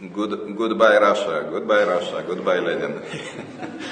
Good, goodbye Russia, goodbye Russia, goodbye Lenin.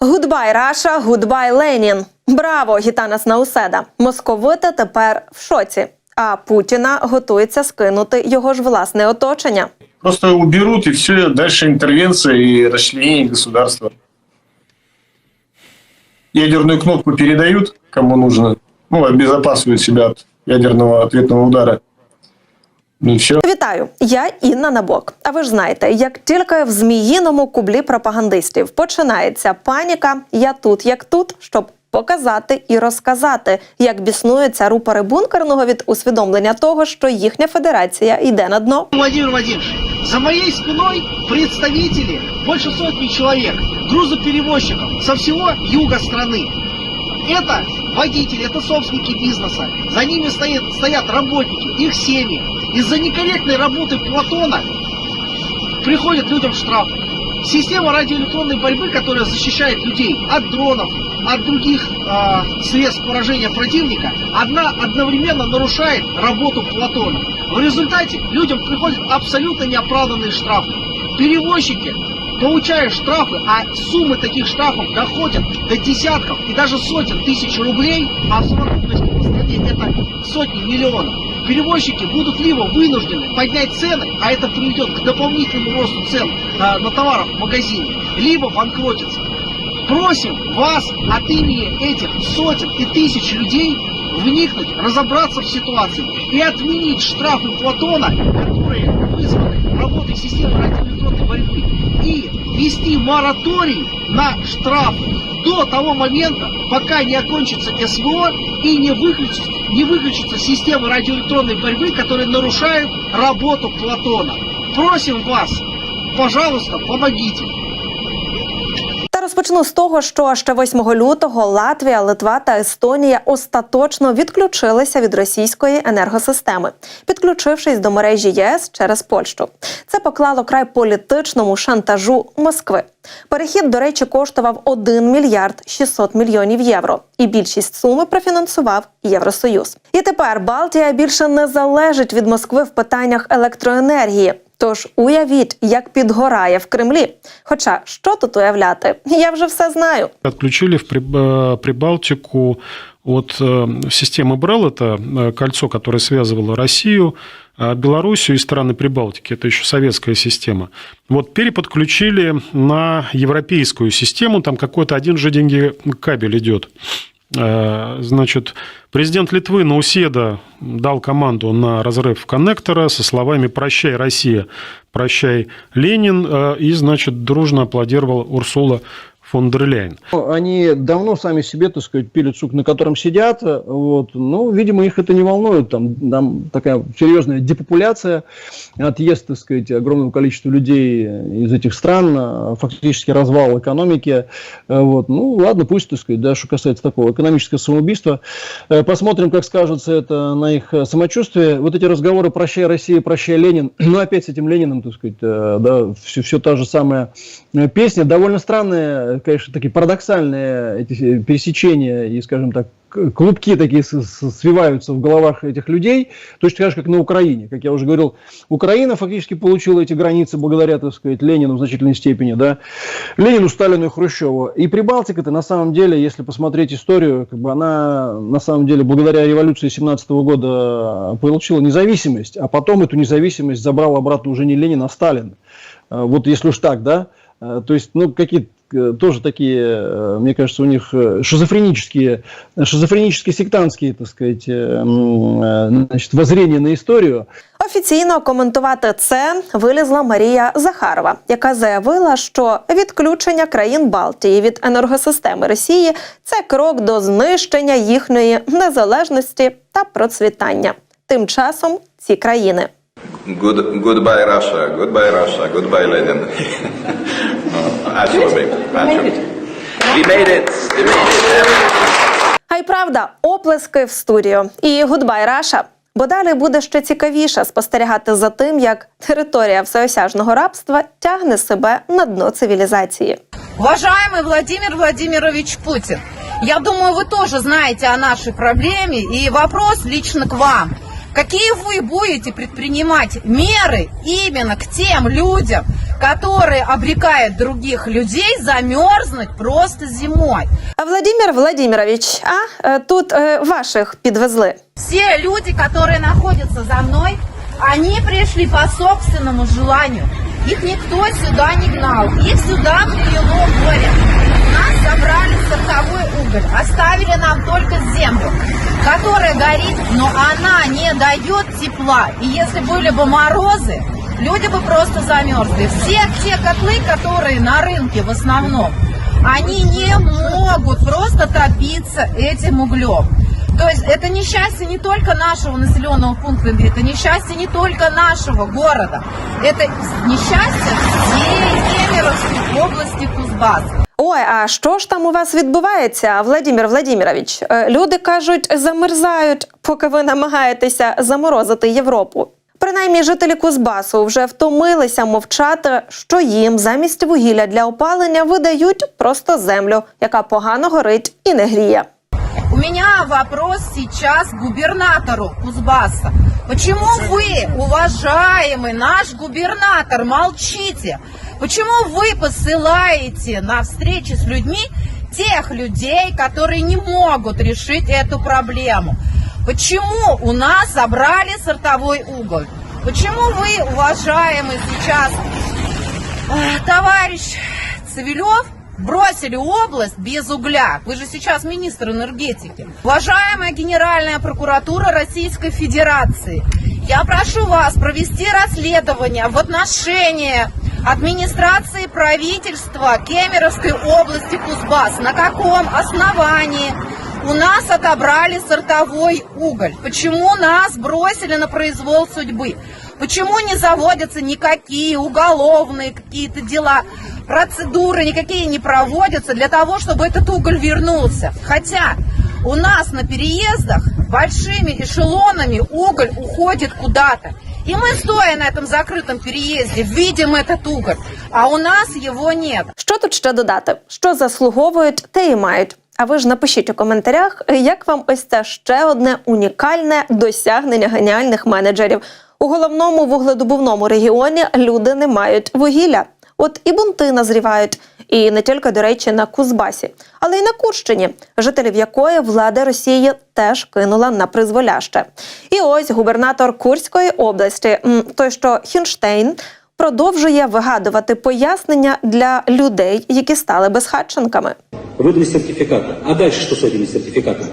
Гудбай, Раша, гудбай, Ленін. Браво, Гітанас Науседа. Московити тепер в шоці. А Путіна готується скинути його ж власне оточення. Просто уберут и все, дальше интервенция и расчленение государства. Ядерную кнопку передают, кому нужно, ну, обезопасивают себя от ядерного ответного удара. И все. Вітаю, я Інна Набок. А ви ж знаєте, як тільки в зміїному кублі пропагандистів починається паніка, я тут, як тут, щоб показати і розказати, як біснуються рупори бункерного від усвідомлення того, що їхня федерація йде на дно. Владимир Владимирович, за моей спиной представители, больше сотни человек, грузоперевозчиков со всего юга страны. Это водители, это собственники бизнеса. За ними стоят, стоят работники, их семьи. Из-за некорректной работы Платона приходят людям штрафы. Система радиоэлектронной борьбы, которая защищает людей от дронов, от других э, средств поражения противника, одна одновременно нарушает работу Платона. В результате людям приходят абсолютно неоправданные штрафы. Перевозчики получают штрафы, а суммы таких штрафов доходят до десятков и даже сотен тысяч рублей, а в совокупности это сотни миллионов. Перевозчики будут либо вынуждены поднять цены, а это приведет к дополнительному росту цен а, на товаров в магазине, либо банкротиться. Просим вас от имени этих сотен и тысяч людей вникнуть, разобраться в ситуации и отменить штрафы Платона, которые вызваны работой системы радиоэлектронной борьбы, и ввести мораторий на штрафы до того момента, пока не окончится СВО и не выключится, не выключится система радиоэлектронной борьбы, которые нарушают работу Платона. Просим вас, пожалуйста, помогите. Розпочну з того, що ще 8 лютого Латвія, Литва та Естонія остаточно відключилися від російської енергосистеми, підключившись до мережі ЄС через Польщу. Це поклало край політичному шантажу Москви. Перехід, до речі, коштував 1 мільярд 600 мільйонів євро, і більшість суми профінансував Євросоюз. І тепер Балтія більше не залежить від Москви в питаннях електроенергії. Тож уявіть, як підгорає в Кремлі. Хоча що тут уявляти? Я вже все знаю. Отключили в Приб- э, Прибалтику от э, системы БРЭЛ, это э, кольцо, которое связывало Россию, э, Белоруссию и страны Прибалтики, это еще советская система. Вот переподключили на европейскую систему, там какой-то один же деньги кабель идет. Э, Значит, президент Литвы Науседа дал команду на разрыв коннектора со словами «Прощай, Россия, прощай, Ленин», э, и, значит, дружно аплодировала Урсула фон дер Ляйен. Они давно сами себе, так сказать, пилят сук, на котором сидят. Вот. Ну, видимо, их это не волнует. Там, там такая серьезная депопуляция, отъезд, так сказать, огромного количества людей из этих стран, а, фактически развал экономики. Вот. Ну, ладно, пусть, так сказать, да, что касается такого экономического самоубийства. Э, Посмотрим, как скажется это на их самочувствие. Вот эти разговоры «Прощай, Россия, прощай, Ленин». Ну, опять с этим Лениным, так сказать, э, да, все, все та же самая э, песня. Довольно странная, конечно, такие парадоксальные эти э, пересечения и, скажем так, клубки такие свиваются в головах этих людей, точно так же, как на Украине. Как я уже говорил, Украина фактически получила эти границы благодаря, так сказать, Ленину в значительной степени, да, Ленину, Сталину и Хрущеву. И Прибалтика-то на самом деле, если посмотреть историю, как бы она на самом деле благодаря революции 17 года получила независимость, а потом эту независимость забрал обратно уже не Ленин, а Сталин. Э, Вот если уж так, да, Э, то есть, ну, какие э, тоже такие, э, мне кажется, у них э, шизофренические, шизофренические сектантские, так сказать, э, м, э, значит, воззрения на историю. Офіційно коментувати це вилізла Марія Захарова, яка заявила, що відключення країн Балтії від енергосистеми Росії це крок до знищення їхньої незалежності та процвітання. Тим часом ці країни. Good, goodbye Russia, goodbye Russia, goodbye Lenin. Actually, actually. We made it. We made it. А й правда, оплески в студію і гудбай Раша. Бо далі буде ще цікавіше спостерігати за тим, як територія всеосяжного рабства тягне себе на дно цивілізації. Уважаемый Владимир Владимирович Путин, я думаю, вы тоже знаете о нашей проблеме, и вопрос лично к вам. Какие вы будете предпринимать меры именно к тем людям, которые обрекают других людей замерзнуть просто зимой? А Владимир Владимирович, а е, тут е, ваших підвезли. Все люди, которые находятся за мной, они пришли по собственному желанию. Их никто сюда не гнал. Их сюда привело горе. Нас забрали сортовой уголь, оставили нам только землю, которая горит, но она не дает тепла. И если были бы морозы, люди бы просто замерзли. Все те котлы, которые на рынке в основном, они не могут просто топиться этим углем. То есть это несчастье не только нашего населенного пункта, это несчастье не только нашего города, это несчастье всей Кемеровской области Кузбасса. Ой, а що ж там у вас відбувається, Владимир Владимирович? Е, Люди кажуть, замерзають, поки ви намагаєтеся заморозити Європу. Принаймні, жителі Кузбасу вже втомилися мовчати, що їм замість вугілля для опалення видають просто землю, яка погано горить і не гріє. Меня вопрос сейчас губернатору Кузбасса. Почему вы, уважаемый наш губернатор, молчите? Почему вы посылаете на встречи с людьми тех людей, которые не могут решить эту проблему? Почему у нас забрали сортовой уголь? Почему вы, уважаемый сейчас э, товарищ Цивилев, бросили область без угля. Вы же сейчас министр энергетики. Уважаемая Генеральная прокуратура Российской Федерации, я прошу вас провести расследование в отношении администрации правительства Кемеровской области Кузбасс. На каком основании у нас отобрали сортовой уголь? Почему нас бросили на произвол судьбы? Почему не заводятся никакие уголовные какие-то дела? процедуры никакие не проводятся для того, чтобы этот уголь вернулся. Хотя у нас на переездах большими эшелонами уголь уходит куда-то. И мы, стоя на этом закрытом переезде, видим этот уголь, а у нас его нет. Що тут ще додати? Що заслуговують, те і мають. А ви ж напишіть у коментарях, як вам ось це ще одне унікальне досягнення геніальних менеджерів. У головному вугледобувному регіоні люди не мають вугілля. От і бунти назрівають, і не тільки, до речі, на Кузбасі, але й на Курщині, жителів якої влада Росії теж кинула на призволяще. І ось губернатор Курської області, м, той що Хінштейн, продовжує вигадувати пояснення для людей, які стали безхатченками. выдали сертификаты. А дальше что с этими сертификатами?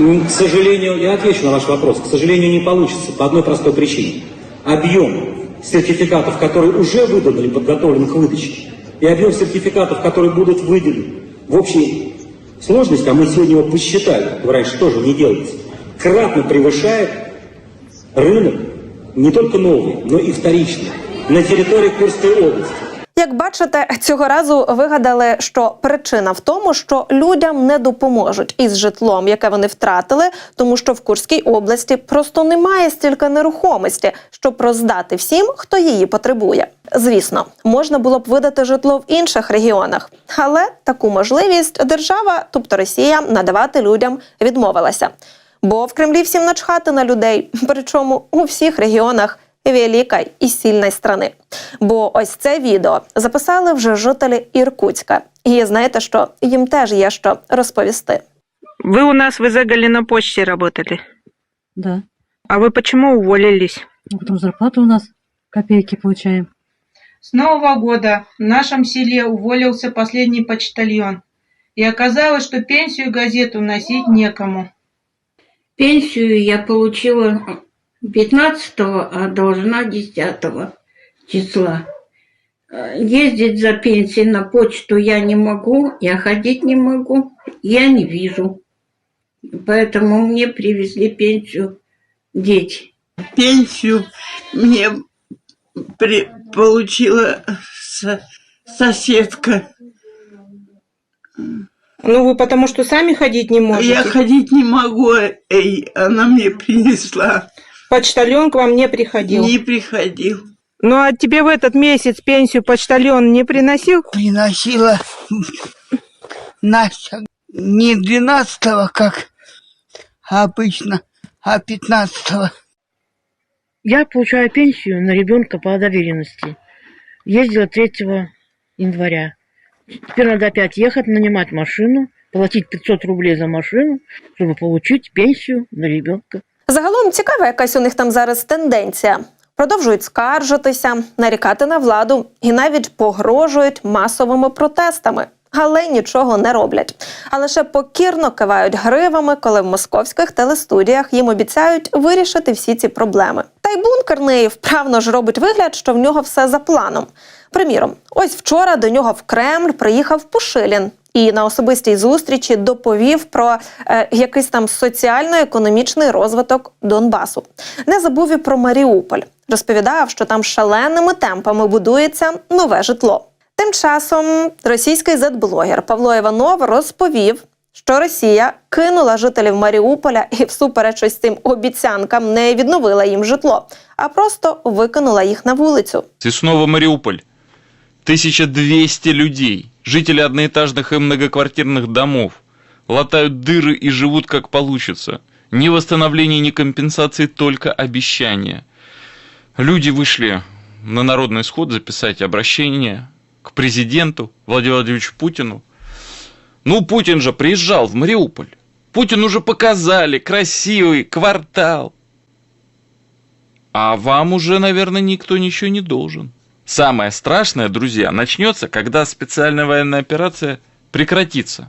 М, К сожалению, я отвечу на ваш вопрос. К сожалению, не получится по одной простой причине. Объем сертификатов, которые уже выданы или подготовлены к выдаче, и объем сертификатов, которые будут выделены в общей сложности, а мы сегодня его посчитали, раньше тоже не делаете, кратно превышает рынок не только новый, но и вторичный на территории Курской области. Як бачите, цього разу вигадали, що причина в тому, що людям не допоможуть із житлом, яке вони втратили, тому що в Курській області просто немає стільки нерухомості, щоб роздати всім, хто її потребує. Звісно, можна було б видати житло в інших регіонах, але таку можливість держава, тобто Росія, надавати людям відмовилася. Бо в Кремлі всім начхати на людей, причому у всіх регіонах великої і сильної страни. Бо ось це відео записали вже жителі Іркутська. І знаєте, що їм теж є що розповісти. Вы у нас в Изегале на почте работали. Да. А вы почему уволились? Ну, потом зарплату у нас копейки получаем. С Нового года в нашем селе уволился последний почтальон. И оказалось, что пенсию и газету носить некому. Пенсию я получила 15 а должна 10 числа. Ездить за пенсией на почту я не могу, я ходить не могу, я не вижу. Поэтому мне привезли пенсию дети. Пенсию мне при- получила со- соседка. Ну, вы потому что сами ходить не можете. Я ходить не могу, эй, она мне принесла. Почтальон к вам не приходил. Не приходил. Ну, а тебе в этот месяц пенсию почтальон не приносил? Приносила Настя не 12 как обычно, а 15-го. Я получаю пенсию на ребенка по доверенности. Ездила 3 января. Теперь надо опять ехать, нанимать машину, платить 500 рублей за машину, чтобы получить пенсию на ребенка. Загалом цікава якась у них там зараз тенденція. Продовжують скаржитися, нарікати на владу і навіть погрожують масовими протестами. Але нічого не роблять. А лише покірно кивають гривами, коли в московських телестудіях їм обіцяють вирішити всі ці проблеми. Та й бункерний вправно ж робить вигляд, що в нього все за планом. Приміром, ось вчора до нього в Кремль приїхав Пушилін і на особистій зустрічі доповів про е, якийсь там соціально-економічний розвиток Донбасу. Не забув і про Маріуполь. Розповідав, що там шаленими темпами будується нове житло. Тим часом російський зетблогер Павло Іванов розповів, що Росія кинула жителів Маріуполя і всупереч ось цим обіцянкам не відновила їм житло, а просто викинула їх на вулицю. И снова Мариуполь. 1200 людей, жители одноэтажных и многоквартирных домов, латают дыры и живут как получится. Ни восстановления, ни компенсации, только обещания. Люди вышли на народный сход записать обращение к президенту Владимиру Владимировичу Путину. Ну, Путин же приезжал в Мариуполь. Путин уже показали красивый квартал. А вам уже, наверное, никто ничего не должен. Самое страшное, друзья, начнется, когда специальная военная операция прекратится.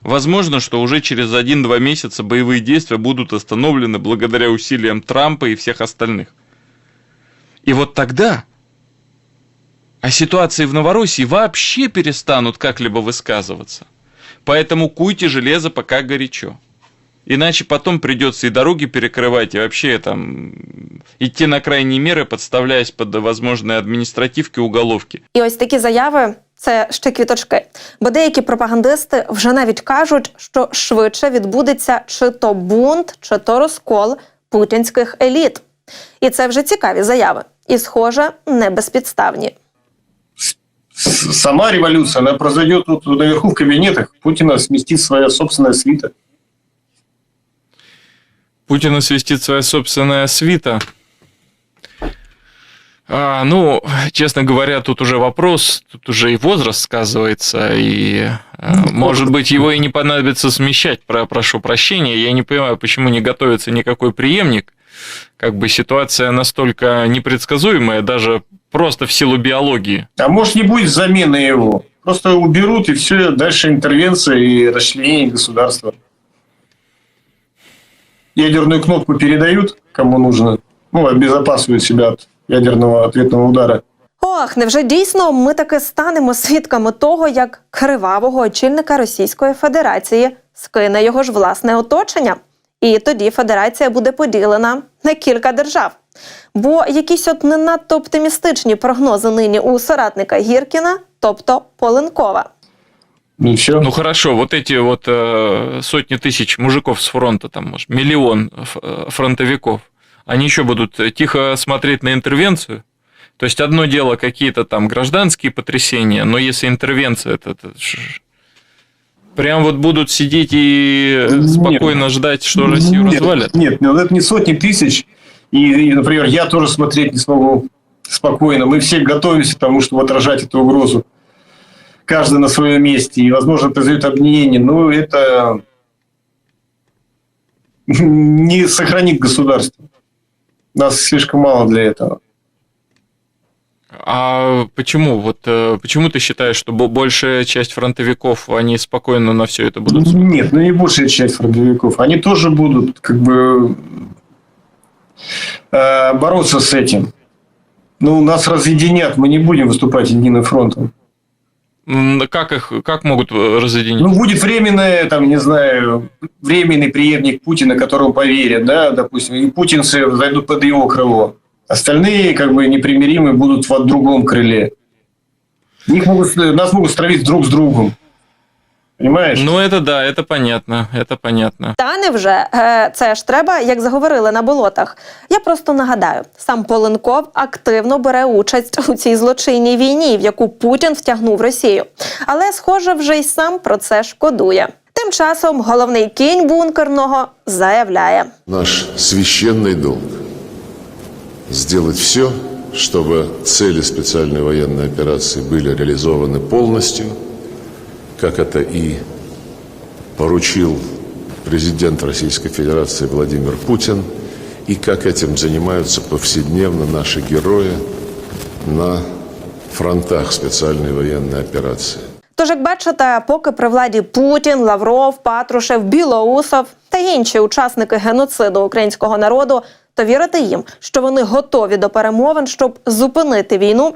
Возможно, что уже через 1-2 месяца боевые действия будут остановлены благодаря усилиям Трампа и всех остальных. И вот тогда о ситуации в Новороссии вообще перестанут как-либо высказываться. Поэтому куйте железо пока горячо. Иначе потом придется и дороги перекрывать, и вообще там идти на крайние меры, подставляясь под возможные административки, уголовки. І ось такі заяви це ще квіточки. Бо деякі пропагандисти вже навіть кажуть, що швидше відбудеться чи то бунт, чи то розкол путінських еліт. І це вже цікаві заяви. І, схоже, не безпідставні. С- Сама революция, она произойдет тут наверху в кабинетах. Путина сместит своя собственная свита. Путина свистит своя собственная свита. А, ну, честно говоря, тут уже вопрос, тут уже и возраст сказывается, и, э, может быть, его и не понадобится смещать, про, прошу прощения. Я не понимаю, почему не готовится никакой преемник. Как бы ситуация настолько непредсказуемая, даже просто в силу биологии. А может не будет замены его. Просто уберут и все, дальше интервенция и расчленение государства. Ядерную кнопку передают, кому нужно. Ну, обезопасивают себя от ядерного ответного удара. Ох, невже дійсно ми таки станемо свідками того, як кривавого очільника Російської Федерації скине його ж власне оточення? І тоді федерація буде поділена на кілька держав. Бо якісь от не надто оптимістичні прогнози нині у соратника Гіркіна, тобто Поленкова. Ну все. Ну хорошо, вот эти вот э, сотни тысяч мужиков с фронта, там, может, миллион э, фронтовиков, они еще будут э, тихо смотреть на интервенцию? То есть одно дело какие-то там гражданские потрясения, но если интервенция, это, это прям вот будут сидеть и э, Нет. спокойно ждать, что Россию нет, развалят? Нет, ну, это не сотни тысяч. И, и, например, я тоже смотреть не смогу спокойно. Мы все готовимся к тому, чтобы отражать эту угрозу. Каждый на своем месте. И, возможно, произойдет объединение. Но это не сохранит государство. Нас слишком мало для этого. А почему? Вот э, почему ты считаешь, что бо- большая часть фронтовиков, они спокойно на все это будут смотреть? Нет, ну не большая часть фронтовиков. Они тоже будут как бы э, бороться с этим. Ну, нас разъединят, мы не будем выступать единым фронтом. Как их, как могут э, разъединить? Ну, будет временное, там, не знаю, временный преемник Путина, которому поверят, да, допустим, и путинцы зайдут под его крыло. Остальные, как бы, непримиримые будут в другом крыле. Них могут, нас могут стравить друг с другом. Понимаешь? Ну, это да, это понятно, это понятно. Та невже Е, це ж треба, як заговорили на болотах. Я просто нагадаю, сам Поленков активно бере участь у цій злочинній війні, в яку Путін втягнув Росію. Але, схоже, вже й сам про це шкодує. Тим часом головний кінь бункерного заявляє: Наш священный долг сделать все, чтобы цели специальной военной операции были реализованы полностью, как это и поручил президент Российской Федерации Владимир Путин, и как этим занимаются повседневно наши герои на фронтах специальной военной операции. Тож, як бачите, поки при владі Путін, Лавров, Патрушев, Білоусов та інші учасники геноциду українського народу, то вірити їм, що вони готові до перемовин, щоб зупинити війну,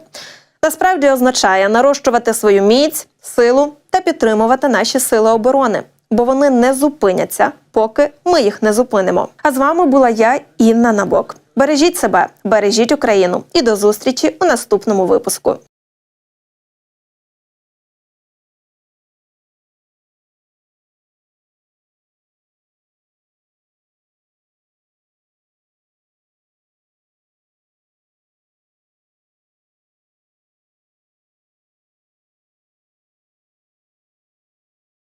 насправді означає нарощувати свою міць, силу та підтримувати наші сили оборони, бо вони не зупиняться, поки ми їх не зупинимо. А з вами була я, Інна Набок. Бережіть себе, бережіть Україну і до зустрічі у наступному випуску.